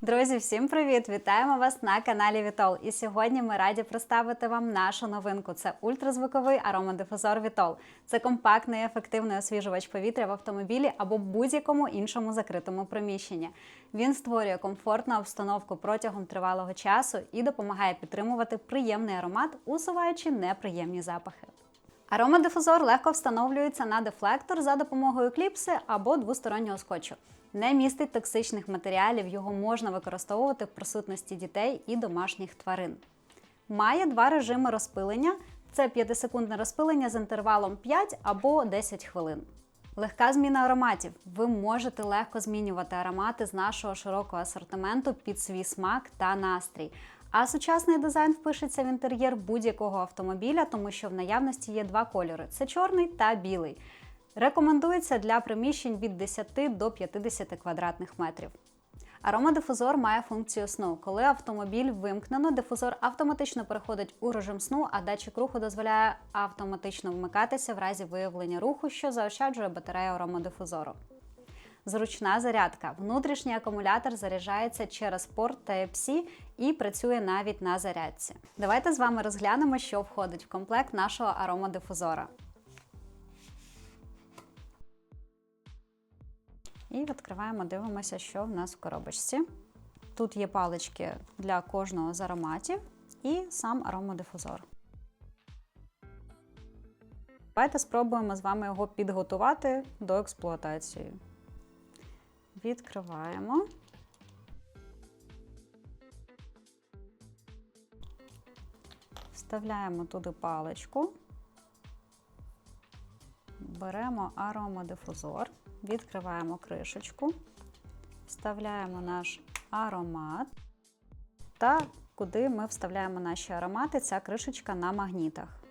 Друзі, всім привіт! Вітаємо вас на каналі Вітол. І сьогодні ми раді представити вам нашу новинку. Це ультразвуковий аромадифузор Вітол. Це компактний, ефективний освіжувач повітря в автомобілі або будь-якому іншому закритому приміщенні. Він створює комфортну обстановку протягом тривалого часу і допомагає підтримувати приємний аромат, усуваючи неприємні запахи. Аромадифузор легко встановлюється на дефлектор за допомогою кліпси або двостороннього скотчу. Не містить токсичних матеріалів, його можна використовувати в присутності дітей і домашніх тварин. Має два режими розпилення: це 5-секундне розпилення з інтервалом 5 або 10 хвилин. Легка зміна ароматів. Ви можете легко змінювати аромати з нашого широкого асортименту під свій смак та настрій. А сучасний дизайн впишеться в інтер'єр будь-якого автомобіля, тому що в наявності є два кольори: це чорний та білий. Рекомендується для приміщень від 10 до 50 квадратних метрів. Аромадифузор має функцію сну. Коли автомобіль вимкнено, дифузор автоматично переходить у режим сну, а датчик руху дозволяє автоматично вмикатися в разі виявлення руху, що заощаджує батарею аромадифузору. Зручна зарядка. Внутрішній акумулятор заряджається через порт Type-C і працює навіть на зарядці. Давайте з вами розглянемо, що входить в комплект нашого аромадифузора. І відкриваємо, дивимося, що в нас в коробочці. Тут є палички для кожного з ароматів і сам аромадифузор. Давайте спробуємо з вами його підготувати до експлуатації. Відкриваємо. Вставляємо туди паличку. Беремо аромадифузор, відкриваємо кришечку, вставляємо наш аромат та куди ми вставляємо наші аромати, ця кришечка на магнітах.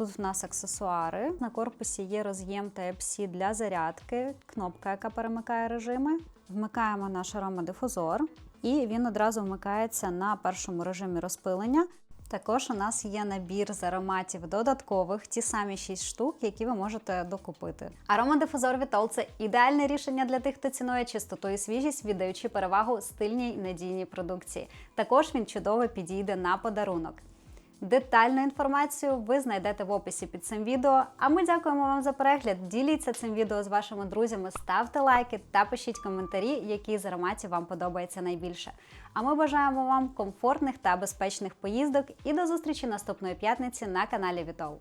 Тут в нас аксесуари. На корпусі є роз'єм Type-C для зарядки, кнопка, яка перемикає режими. Вмикаємо наш аромадифузор, і він одразу вмикається на першому режимі розпилення. Також у нас є набір з ароматів додаткових, ті самі 6 штук, які ви можете докупити. Аромадифузор Vitol – це ідеальне рішення для тих, хто цінує чистоту і свіжість, віддаючи перевагу стильній надійній продукції. Також він чудово підійде на подарунок. Детальну інформацію ви знайдете в описі під цим відео. А ми дякуємо вам за перегляд. Діліться цим відео з вашими друзями, ставте лайки та пишіть коментарі, які з ароматів вам подобається найбільше. А ми бажаємо вам комфортних та безпечних поїздок і до зустрічі наступної п'ятниці на каналі Вітол.